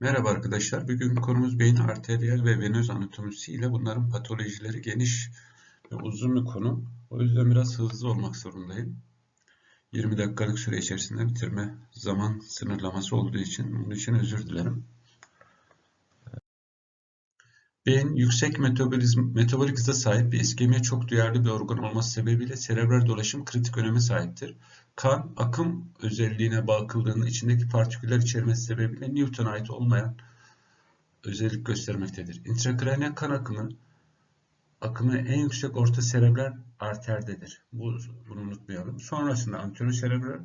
Merhaba arkadaşlar. Bugün konumuz beyin arteriyel ve venöz anatomisi ile bunların patolojileri geniş ve uzun bir konu. O yüzden biraz hızlı olmak zorundayım. 20 dakikalık süre içerisinde bitirme zaman sınırlaması olduğu için bunun için özür dilerim. Beyin yüksek metabolik hıza sahip bir iskemiye çok duyarlı bir organ olması sebebiyle serebral dolaşım kritik öneme sahiptir. Kan akım özelliğine bakıldığında içindeki partiküller içermesi sebebiyle Newton'a ait olmayan özellik göstermektedir. İntrakraniyal kan akımı akımı en yüksek orta serebral arterdedir. Bu, bunu unutmayalım. Sonrasında anterior serebral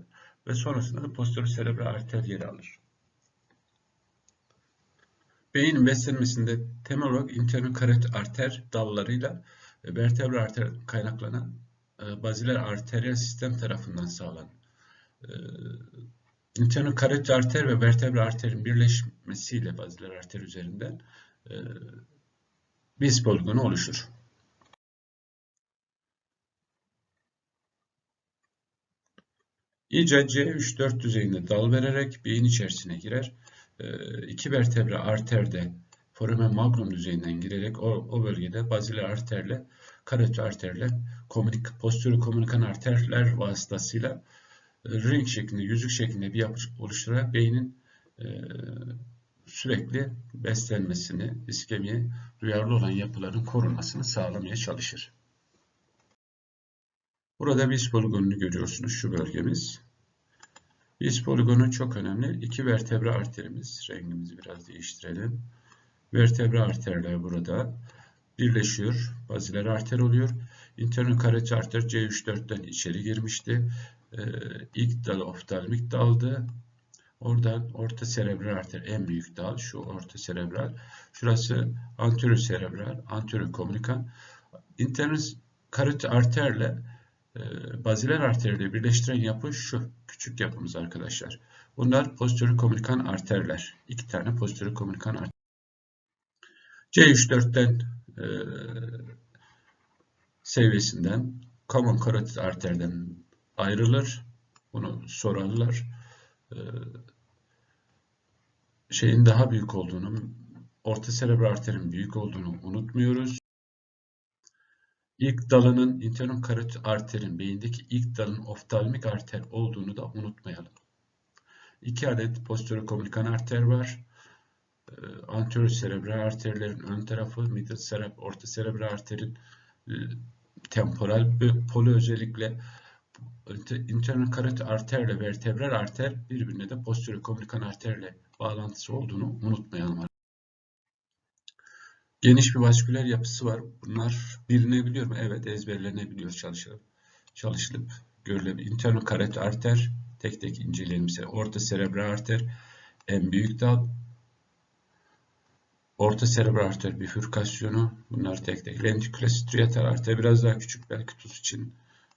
ve sonrasında da posterior serebral arter yer alır. Beynin beslenmesinde temel olarak interno karet arter dallarıyla vertebral arter kaynaklanan baziler arteriyel sistem tarafından sağlanır. E, interno karet arter ve vertebral arterin birleşmesiyle baziler arter üzerinden e, bis poligonu oluşur. İyice C3-4 düzeyinde dal vererek beyin içerisine girer iki vertebra arterde foramen magnum düzeyinden girerek o, o bölgede baziler arterle, karotit arterle, komunik, postürü komünikan arterler vasıtasıyla e, ring şeklinde, yüzük şeklinde bir yapı oluşturarak beynin e, sürekli beslenmesini, iskemiye duyarlı olan yapıların korunmasını sağlamaya çalışır. Burada bir poligonunu görüyorsunuz şu bölgemiz. Biz poligonu çok önemli. İki vertebra arterimiz. Rengimizi biraz değiştirelim. Vertebra arterler burada birleşiyor. Baziler arter oluyor. İnternal karotit arter C3-4'ten içeri girmişti. Ee, ilk dal oftalmik daldı. Oradan orta serebral arter en büyük dal. Şu orta serebral. Şurası anterior serebral, anterior komünikan. İnternal karotit arterle e, baziler arteriyle birleştiren yapı şu küçük yapımız arkadaşlar. Bunlar posterior komünikan arterler. İki tane posterior komünikan arter. C3-4'ten e, seviyesinden common karotit arterden ayrılır. Bunu sorarlar. E, şeyin daha büyük olduğunu, orta serebral arterin büyük olduğunu unutmuyoruz. İlk dalının interno karotit arterin beyindeki ilk dalın oftalmik arter olduğunu da unutmayalım. İki adet posterior komünikan arter var. Ee, anterior serebral arterlerin ön tarafı, middle cerebral, orta serebral arterin e, temporal polu özellikle interno karotit arterle vertebral arter birbirine de posterior komünikan arterle bağlantısı olduğunu unutmayalım. Geniş bir vasküler yapısı var. Bunlar bilinebiliyor mu? Evet ezberlenebiliyor çalışılıp. Çalışılıp görülebilir. İnternokaret arter tek tek inceleyelim. Orta serebral arter en büyük dal. Orta serebral arter bifürkasyonu. Bunlar tek tek. Lentikülostriatal arter biraz daha küçük. Belki tuz için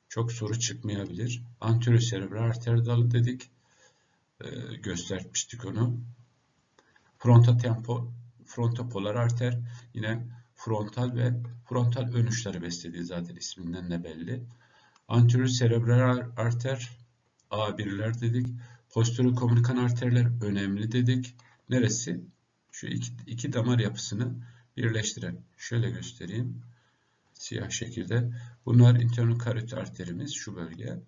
çok soru çıkmayabilir. Anterior serebral arter dalı dedik. Ee, göstermiştik onu. Frontotempo frontopolar arter yine frontal ve frontal ön uçları beslediği zaten isminden de belli. Anterior serebral arter A1'ler dedik. Posterior komünikan arterler önemli dedik. Neresi? Şu iki, iki damar yapısını birleştiren. Şöyle göstereyim. Siyah şekilde. Bunlar internal karotit arterimiz şu bölge.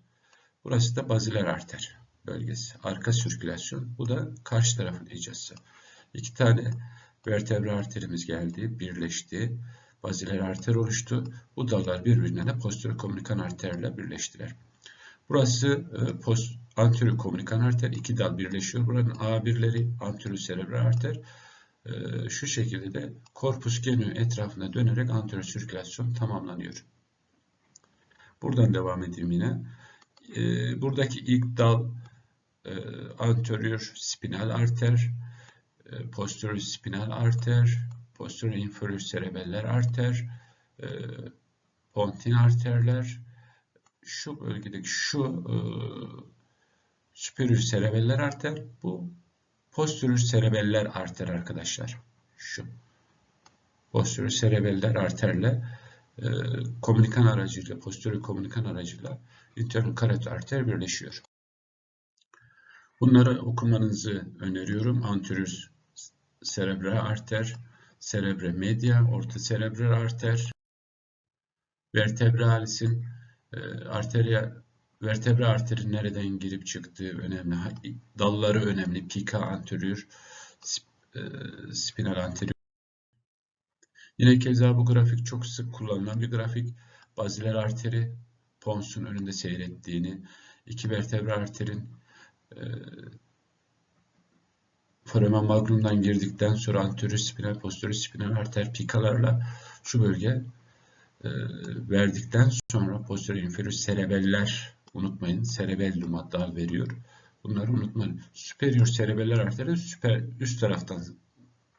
Burası da baziler arter bölgesi. Arka sirkülasyon. Bu da karşı tarafın ecası. İki tane vertebra arterimiz geldi, birleşti. Baziler arter oluştu. Bu dallar birbirine de posterior komünikan arterle birleştiler. Burası e, post, anterior komünikan arter. iki dal birleşiyor. Buranın A1'leri anterior serebral arter. E, şu şekilde de korpus genü etrafında dönerek anterior sirkülasyon tamamlanıyor. Buradan devam edeyim yine. E, buradaki ilk dal e, anterior spinal arter. E, posterior spinal arter, posterior inferior cerebeller arter, e, pontin arterler, şu bölgedeki şu superior cerebeller arter, bu posterior cerebeller arter arkadaşlar. Şu posterior cerebeller arterle e, komünikan aracıyla, posterior komünikan aracıyla internal karotit arter birleşiyor. Bunları okumanızı öneriyorum. Anterior serebral arter, cerebre media, orta serebral arter, vertebralisin e, arteria vertebra arterin nereden girip çıktığı önemli. Dalları önemli. Pika anterior, e, spinal anterior. Yine keza bu grafik çok sık kullanılan bir grafik. Baziler arteri ponsun önünde seyrettiğini, iki vertebra arterin e, foramen magnumdan girdikten sonra anterior spinal, posterior spinal arter pikalarla şu bölge e, verdikten sonra posterior inferior serebeller unutmayın cerebellum dal veriyor. Bunları unutmayın. Superior serebeller arteri süper üst taraftan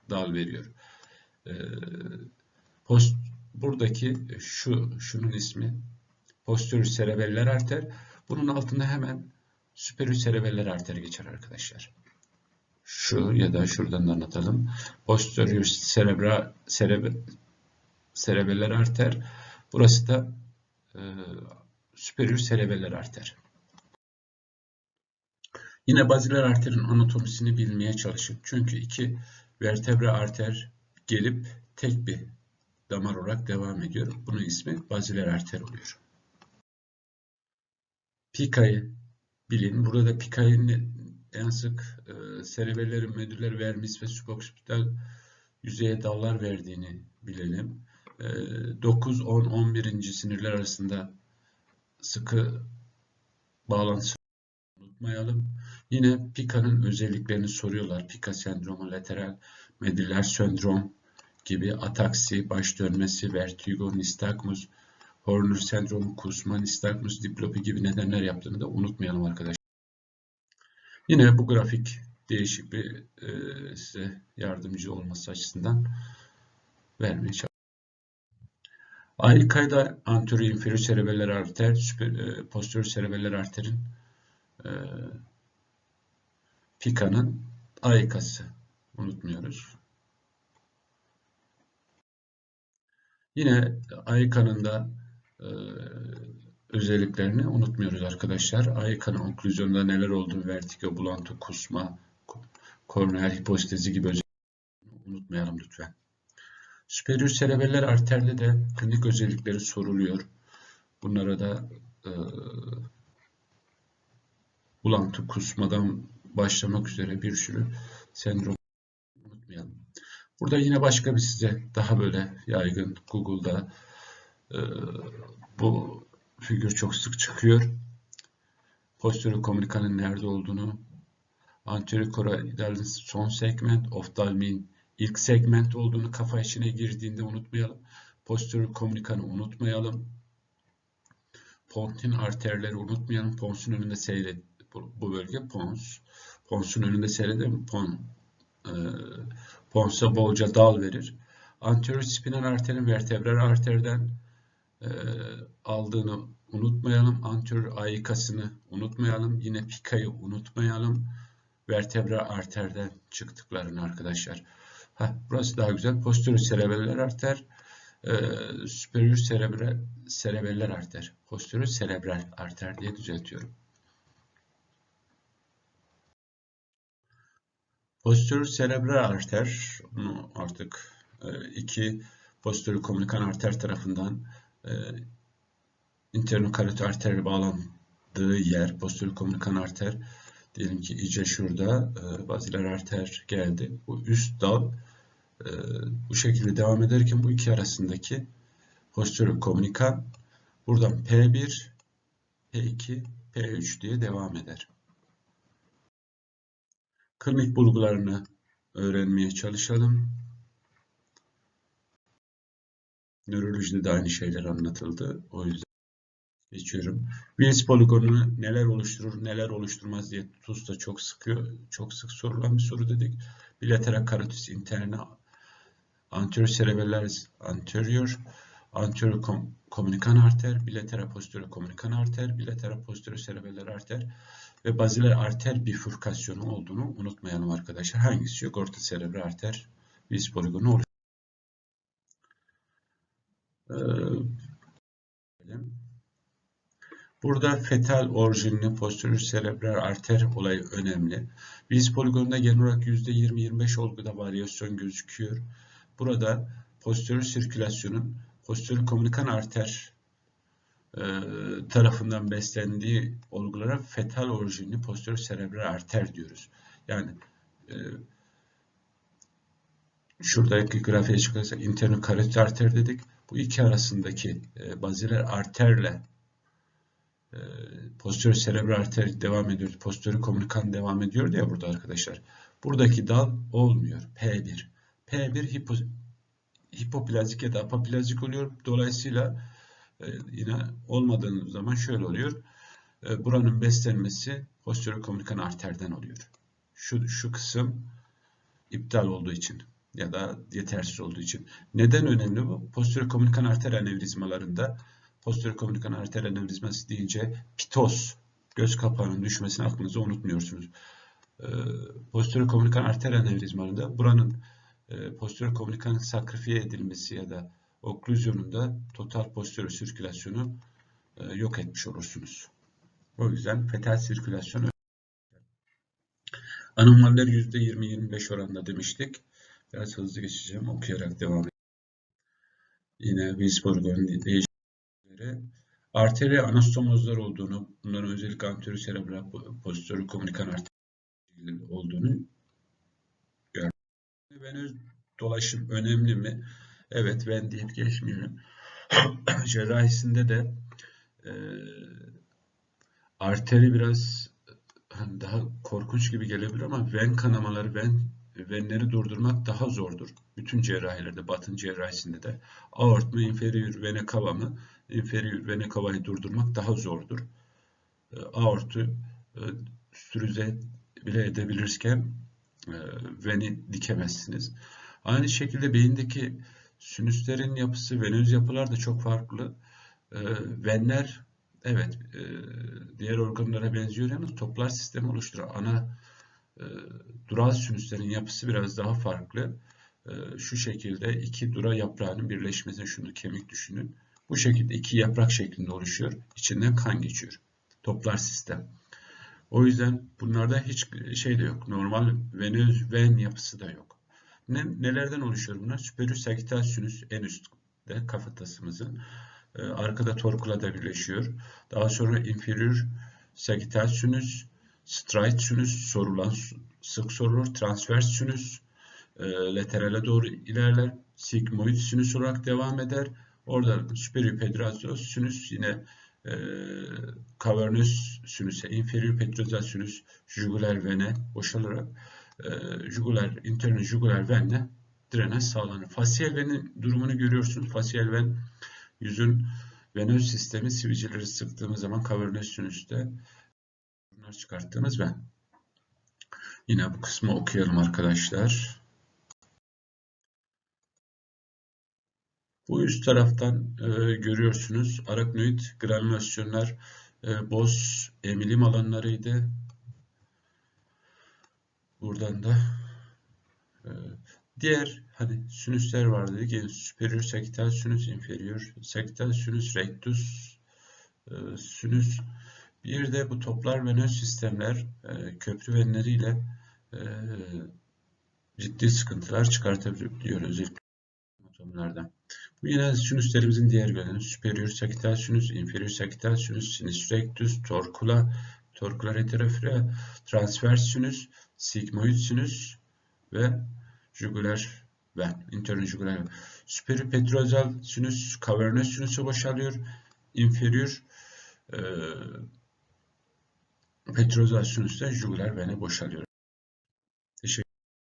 dal veriyor. E, post buradaki şu şunun ismi posterior serebeller arter. Bunun altında hemen superior serebeller arter geçer arkadaşlar. Şu ya da şuradan da anlatalım. Posterior cerebra cerebe, cerebeller arter. Burası da e, superior cerebeller arter. Yine baziler arterin anatomisini bilmeye çalışın. Çünkü iki vertebra arter gelip tek bir damar olarak devam ediyor. Bunun ismi baziler arter oluyor. Pika'yı bilin. Burada pika'nın en sık e, serebellerin medüller vermis ve subokspital yüzeye dallar verdiğini bilelim. E, 9, 10, 11. sinirler arasında sıkı bağlantısı unutmayalım. Yine Pika'nın özelliklerini soruyorlar. Pika sendromu, lateral medüller sendrom gibi ataksi, baş dönmesi, vertigo, nistagmus, Horner sendromu, kusma, nistagmus, diplopi gibi nedenler yaptığını da unutmayalım arkadaşlar. Yine bu grafik değişik bir e, size yardımcı olması açısından vermeye çalışıyorum. Ailkayda anterior inferior serebeller arter, e, posterior serebeller arterin e, Pika'nın aykası unutmuyoruz. Yine aykanın da e, özelliklerini unutmuyoruz arkadaşlar. Aykanın oklüzyonda neler olduğunu, vertigo, bulantı, kusma, korneal hipostezi gibi özelliklerini unutmayalım lütfen. Superior serebeller arterde de klinik özellikleri soruluyor. Bunlara da e, bulantı, kusmadan başlamak üzere bir sürü sendrom unutmayalım. Burada yine başka bir size daha böyle yaygın Google'da e, bu figür çok sık çıkıyor. Posterior kommunikanın nerede olduğunu, anterior koroidalin son segment, oftalmin ilk segment olduğunu kafa içine girdiğinde unutmayalım. Posterior kommunikanı unutmayalım. Pontin arterleri unutmayalım. Pons'un önünde seyret bu, bu bölge pons. Pons'un önünde seyredelim. Pon, e, Pons'a bolca dal verir. Anterior spinal arterin vertebral arterden e, aldığını unutmayalım. Anterior aikasını unutmayalım. Yine pikayı unutmayalım. Vertebral arterden çıktıklarını arkadaşlar. Heh, burası daha güzel. Posterior serebeller arter, e, superior serebral, serebeller arter. Posterior serebral arter diye düzeltiyorum. Posterior serebral arter, bunu artık e, iki posterior kommunikan arter tarafından e, internokarotik arterle bağlandığı yer, posterior kommunikan arter, diyelim ki iyice şurada e, baziler arter geldi. Bu üst dal e, bu şekilde devam ederken bu iki arasındaki posterior kommunikan buradan P1, P2, P3 diye devam eder klinik bulgularını öğrenmeye çalışalım. Nörolojide de aynı şeyler anlatıldı. O yüzden geçiyorum. Wills poligonu neler oluşturur, neler oluşturmaz diye TUS'ta çok sıkıyor, çok sık sorulan bir soru dedik. Bilateral karotis interne, anterior cerebellaris anterior, anterior kom kommunikan arter, bilateral posterior kommunikan arter, bilateral posterior cerebeller arter ve baziler arter bifurkasyonu olduğunu unutmayalım arkadaşlar. Hangisi yok? Orta serebral arter vis poligonu olur. Ee, Burada fetal orijinli posterior serebral arter olayı önemli. Vis poligonunda genel olarak %20-25 olguda varyasyon gözüküyor. Burada posterior sirkülasyonun posterior komünikan arter e, tarafından beslendiği olgulara fetal orijinli posterior serebral arter diyoruz. Yani e, şuradaki grafiğe çıkarsa interno karotit arter dedik. Bu iki arasındaki e, baziler arterle e, posterior serebral arter devam ediyor. Posterior komünikan devam ediyor diye burada arkadaşlar. Buradaki dal olmuyor. P1. P1 hipo, hipoplazik ya da apaplazik oluyor. Dolayısıyla e, yine olmadığınız zaman şöyle oluyor. E, buranın beslenmesi komünikan arterden oluyor. Şu, şu kısım iptal olduğu için ya da yetersiz olduğu için. Neden önemli bu? Komünikan arter anevrizmalarında komünikan arter anevrizması deyince pitoz, göz kapağının düşmesini aklınıza unutmuyorsunuz. E, komünikan arter anevrizmalarında buranın e, posterior komünikan sakrifiye edilmesi ya da oklüzyonunda total posterior sirkülasyonu e, yok etmiş olursunuz. O yüzden fetal sirkülasyon Anomaliler %20-25 oranında demiştik. Biraz hızlı geçeceğim. Okuyarak devam edelim. Yine Wiesborg'un değişiklikleri. Arteri anastomozlar olduğunu, bunların özellikle anterior serebral posterior komünikan arteri olduğunu. Venöz dolaşım önemli mi? Evet, ben deyip geçmiyorum. Cerrahisinde de e, arteri biraz daha korkunç gibi gelebilir ama ven kanamaları, ven venleri durdurmak daha zordur. Bütün cerrahilerde, batın cerrahisinde de aort mu, inferior vene cava mı, inferior vene cava'yı durdurmak daha zordur. E, aortu e, sürüze bile edebilirken veni dikemezsiniz. Aynı şekilde beyindeki sinüslerin yapısı, venöz yapılar da çok farklı. E, venler evet e, diğer organlara benziyor ama toplar sistemi oluşturan ana e, dural sinüslerin yapısı biraz daha farklı. E, şu şekilde iki dura yaprağının birleşmesine şunu kemik düşünün. Bu şekilde iki yaprak şeklinde oluşuyor. İçinden kan geçiyor. Toplar sistem. O yüzden bunlarda hiç şey de yok. Normal venöz ven yapısı da yok. Ne, nelerden oluşuyor bunlar? Superior sagittal sinüs en üstte kafatasımızın. Ee, arkada torkula da birleşiyor. Daha sonra inferior sagittal sinüs, straight sinüs sorulan sık sorulur. Transvers sinüs e, laterale doğru ilerler. Sigmoid sinüs olarak devam eder. Orada superior pedrazios sinüs yine e, cavernous sinüse, inferior petrozal sinüs, jugular vene boşalarak e, jugular, interno jugular venle drenaj sağlanır. Fasyal venin durumunu görüyorsunuz. Fasyal ven yüzün venöz sistemi sivilceleri sıktığımız zaman kavernöz sinüste bunlar çıkarttığımız ven. Yine bu kısmı okuyalım arkadaşlar. Bu üst taraftan e, görüyorsunuz araknoid granülasyonlar e, boz emilim alanlarıydı. Buradan da e, diğer hani sinüsler var dedik. Yani superior sagittal sinüs, inferior sagittal sinüs, rectus e, sinüs. Bir de bu toplar venöz sistemler e, köprü venleriyle e, ciddi sıkıntılar çıkartabiliyor özellikle atomlardan. Bu yine sinüslerimizin diğer bölümü superior sagittal sinüs, inferior sagittal sinüs, sinus rectus, torcula, torcular heterofila, transvers sinüs, sigmoid sinüs ve jugular ven, interjugular ven. Superior petrozal sinüs, kavernöz sinüsü boşalıyor. Inferior e, petrozal sinüste jugular vene boşalıyor. Teşekkür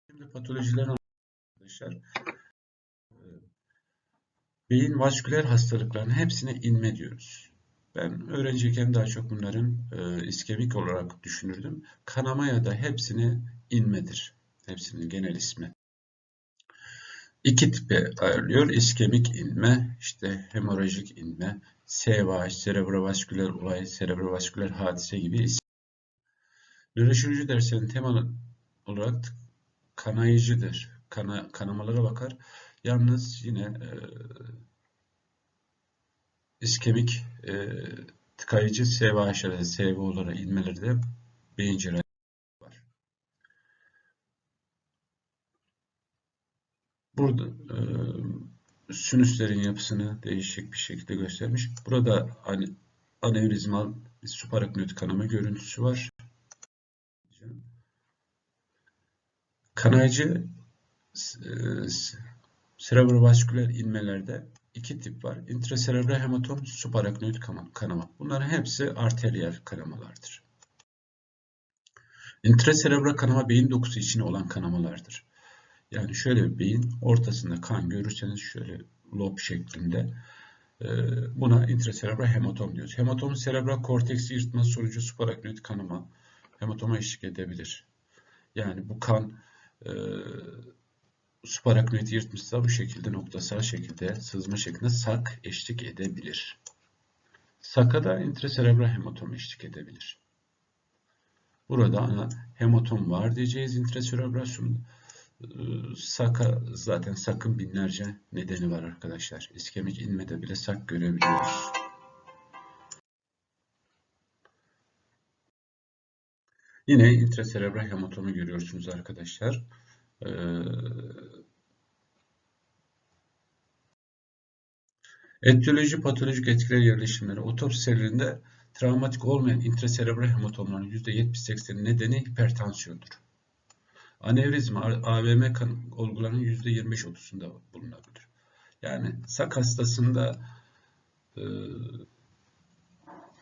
ederim. Şimdi patolojiler arkadaşlar. Beyin vasküler hastalıklarının hepsine inme diyoruz. Ben öğrenciyken daha çok bunların e, iskemik olarak düşünürdüm. Kanamaya da hepsine inmedir. Hepsinin genel ismi. İki tipe ayrılıyor. İskemik inme, işte hemorajik inme, SVH, serebrovasküler olay, serebrovasküler hadise gibi isim. Nöroşirurji dersinin tema olarak kanayıcıdır. Kana, kanamalara bakar. Yalnız yine e, iskemik e, tıkayıcı SVH'lere, SVO'lara inmeleri de cerrahisi var. Burada e, sinüslerin yapısını değişik bir şekilde göstermiş. Burada hani anevrizmal bir supraaknoid kanama görüntüsü var. Kanayıcı e, serebrovasküler inmelerde iki tip var. Intraserebral hematom, supraaknoid kanama. Bunların hepsi arteriyel kanamalardır. Intraserebral kanama beyin dokusu içine olan kanamalardır. Yani şöyle bir beyin ortasında kan görürseniz şöyle lob şeklinde e, buna intraserebral hematom diyoruz. Hematom serebral korteksi yırtması sonucu supraaknoid kanama hematoma eşlik edebilir. Yani bu kan e, supraaknoid yırtmışsa bu şekilde noktasal şekilde sızma şeklinde sak eşlik edebilir. Saka da intraserebral hematom eşlik edebilir. Burada ana hematom var diyeceğiz intraserebral Saka zaten sakın binlerce nedeni var arkadaşlar. İskemik inmede bile sak görebiliyoruz. Yine intraserebral hematomu görüyorsunuz arkadaşlar. Ee, etiyoloji patolojik etkiler yerleşimleri otopsi serilerinde travmatik olmayan intraserebral hematomların %70-80 nedeni hipertansiyondur. Anevrizma AVM kan olgularının %25-30'unda bulunabilir. Yani sak hastasında e,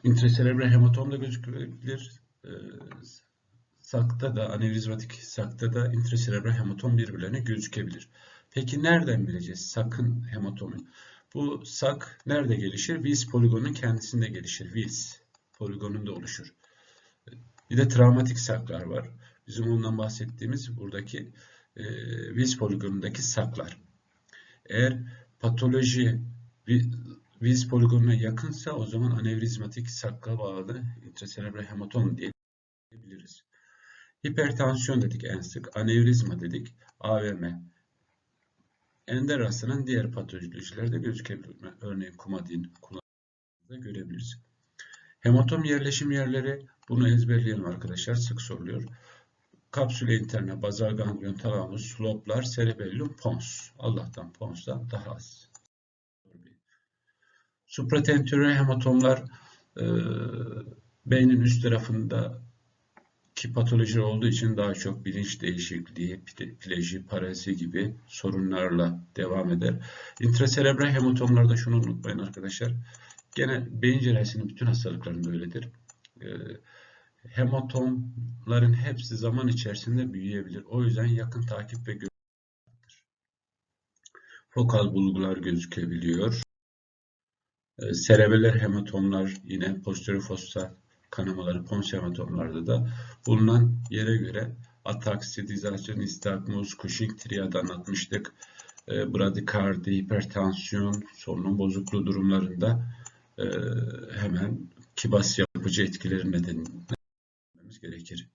intraserebral hematom da gözükebilir. E, sakta da anevrizmatik sakta da intraserebral hematom birbirlerine gözükebilir. Peki nereden bileceğiz sakın hematomu? Bu sak nerede gelişir? Wills poligonun kendisinde gelişir. Wills poligonunda oluşur. Bir de travmatik saklar var. Bizim ondan bahsettiğimiz buradaki e, Wills poligonundaki saklar. Eğer patoloji Wills poligonuna yakınsa o zaman anevrizmatik sakla bağlı intraserebral hematom diyebiliriz. Hipertansiyon dedik en sık, anevrizma dedik, AVM. Ender rastlanan diğer patolojilerde gözükebilir. Örneğin kumadin kullanımında görebiliriz. Hematom yerleşim yerleri bunu ezberleyelim arkadaşlar sık soruluyor. Kapsüle interne, bazal ganglion, talamus, loblar, cerebellum, pons. Allah'tan pons'tan daha az. Supratentorial hematomlar e, beynin üst tarafında ki patoloji olduğu için daha çok bilinç değişikliği, pleji, parezi gibi sorunlarla devam eder. İntraserebral hematomlarda şunu unutmayın arkadaşlar. Gene beyin cerrahisinin bütün hastalıklarında öyledir. Ee, hematomların hepsi zaman içerisinde büyüyebilir. O yüzden yakın takip ve. Fokal bulgular gözükebiliyor. Ee, hematomlar yine posterior fossa kanamaları pons hematomlarda da bulunan yere göre ataksi, dizasyon, istakmoz, Cushing triad anlatmıştık. E, bradikardi, hipertansiyon, solunum bozukluğu durumlarında e, hemen kibas yapıcı etkileri nedeniyle gerekir.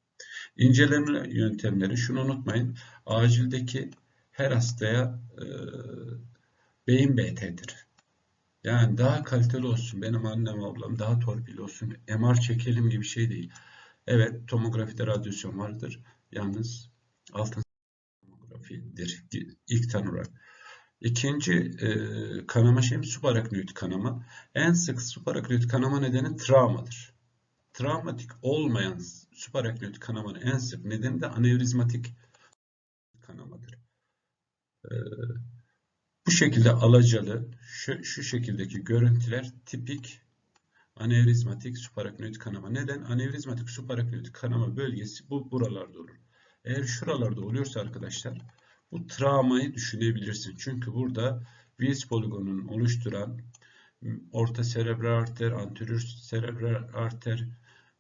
İnceleme yöntemleri şunu unutmayın. Acildeki her hastaya e, beyin BT'dir. Yani daha kaliteli olsun. Benim annem ablam daha torpil olsun. MR çekelim gibi şey değil. Evet tomografide radyasyon vardır. Yalnız altın tomografidir ilk tanı İkinci e, kanama şeyim subaraknoid kanama. En sık subaraknoid kanama nedeni travmadır. Travmatik olmayan subaraknoid kanamanın en sık nedeni de anevrizmatik kanamadır. E, bu şekilde alacalı, şu, şu şekildeki görüntüler tipik anevrizmatik supraraknoid kanama. Neden? Anevrizmatik supraraknoid kanama bölgesi bu buralarda olur. Eğer şuralarda oluyorsa arkadaşlar bu travmayı düşünebilirsin. Çünkü burada Wills poligonunu oluşturan orta serebral arter, anterior serebral arter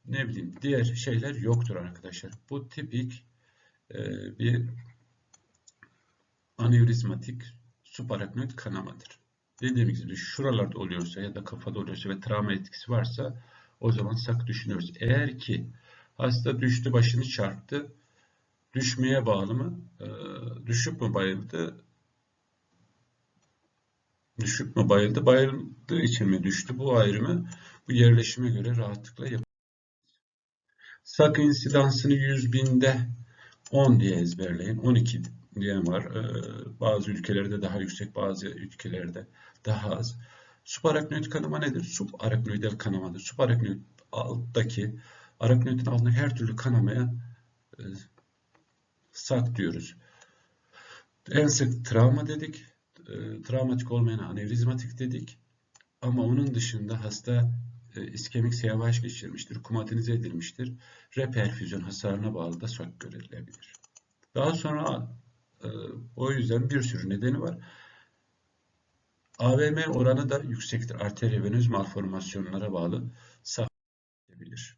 ne bileyim diğer şeyler yoktur arkadaşlar. Bu tipik e, bir anevrizmatik supraraknoid kanamadır. Dediğimiz gibi şuralarda oluyorsa ya da kafada oluyorsa ve travma etkisi varsa o zaman sak düşünüyoruz. Eğer ki hasta düştü başını çarptı düşmeye bağlı mı? Ee, düşüp mü bayıldı? Düşük mü bayıldı? Bayıldığı için mi düştü? Bu ayrımı bu yerleşime göre rahatlıkla yapabiliriz. Sak insidansını 100 binde 10 diye ezberleyin. 12 diyen var. Ee, bazı ülkelerde daha yüksek, bazı ülkelerde daha az. Subaraknoid kanama nedir? Subaraknoidal kanamadır. Subaraknoid alttaki, araknoidin altındaki her türlü kanamaya e, sak diyoruz. En sık travma dedik. E, travmatik olmayan anevrizmatik dedik. Ama onun dışında hasta e, iskemik seyavaş geçirmiştir, kumatinize edilmiştir. Reperfüzyon hasarına bağlı da sak görülebilir. Daha sonra o yüzden bir sürü nedeni var. AVM oranı da yüksektir. Arteriovenöz malformasyonlara bağlı sak edebilir.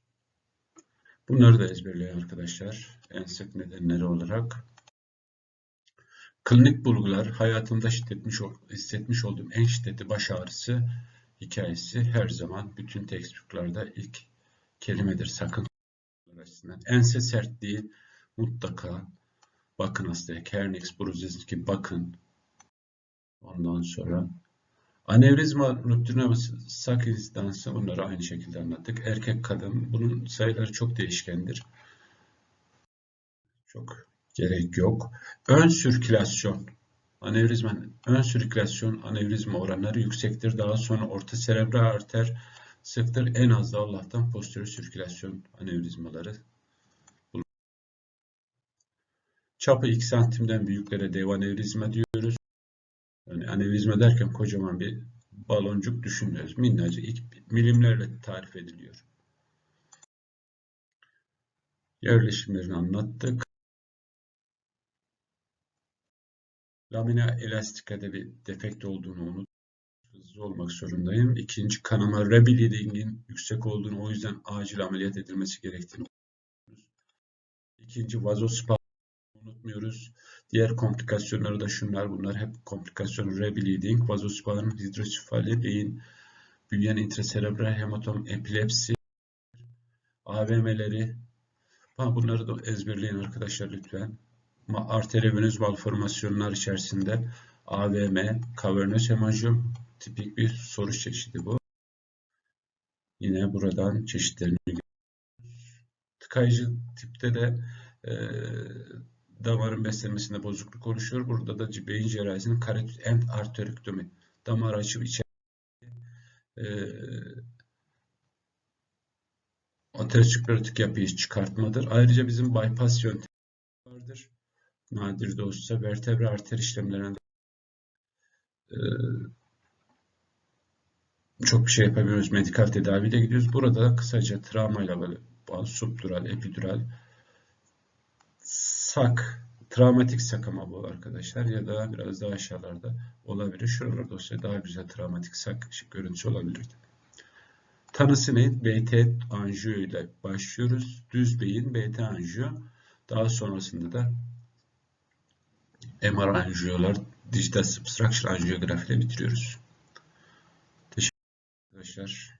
Bunları da ezberleyin arkadaşlar. En sık nedenleri olarak. Klinik bulgular, hayatımda şiddetmiş, hissetmiş olduğum en şiddetli baş ağrısı hikayesi her zaman bütün textbooklarda ilk kelimedir. Sakın açısından. Ense sertliği mutlaka bakın hastaya. Kernix, Bruzeski bakın. Ondan sonra anevrizma ruptürnaması sak instansı bunları aynı şekilde anlattık. Erkek kadın bunun sayıları çok değişkendir. Çok gerek yok. Ön sirkülasyon anevrizmanın ön sirkülasyon anevrizma oranları yüksektir. Daha sonra orta serebral arter sıktır. En az da Allah'tan posterior sirkülasyon anevrizmaları. Çapı 2 santimden büyüklere dev anevrizma diyoruz. Yani anevrizma derken kocaman bir baloncuk düşünmüyoruz. Minnacık milimlerle tarif ediliyor. Yerleşimlerini anlattık. Lamina elastikada bir defekt olduğunu unut. Hızlı olmak zorundayım. İkinci kanama rebleeding'in yüksek olduğunu o yüzden acil ameliyat edilmesi gerektiğini İkinci vazospazm unutmuyoruz. Diğer komplikasyonları da şunlar bunlar hep komplikasyon rebleeding, vazospazm, hidrosefali, beyin, büyüyen intraserebral hematom, epilepsi, AVM'leri bunları da ezberleyin arkadaşlar lütfen arteriovenöz malformasyonlar içerisinde AVM, kavernöz hemanyum tipik bir soru çeşidi bu. Yine buradan çeşitlerini görüyoruz. Tıkayıcı tipte de e, damarın beslenmesinde bozukluk oluşuyor. Burada da beyin cerrahisinin karotit end arteriotomi damar açıp içerisinde e, aterosklerotik yapıyı çıkartmadır. Ayrıca bizim bypass yöntemi vardır nadir de olsa vertebra arter işlemlerinde e, çok bir şey yapamıyoruz. Medikal tedaviyle gidiyoruz. Burada da kısaca travmayla böyle subdural, epidural, sak, travmatik sakama bu arkadaşlar ya da biraz daha aşağılarda olabilir. Şuralarda olsa daha güzel travmatik sak görüntüsü olabilirdi. Tanısı ne? BT anjiyo ile başlıyoruz. Düz beyin BT anjiyo. Daha sonrasında da MR anjiyolar, dijital substructure anjiyografi ile bitiriyoruz. Teşekkür arkadaşlar.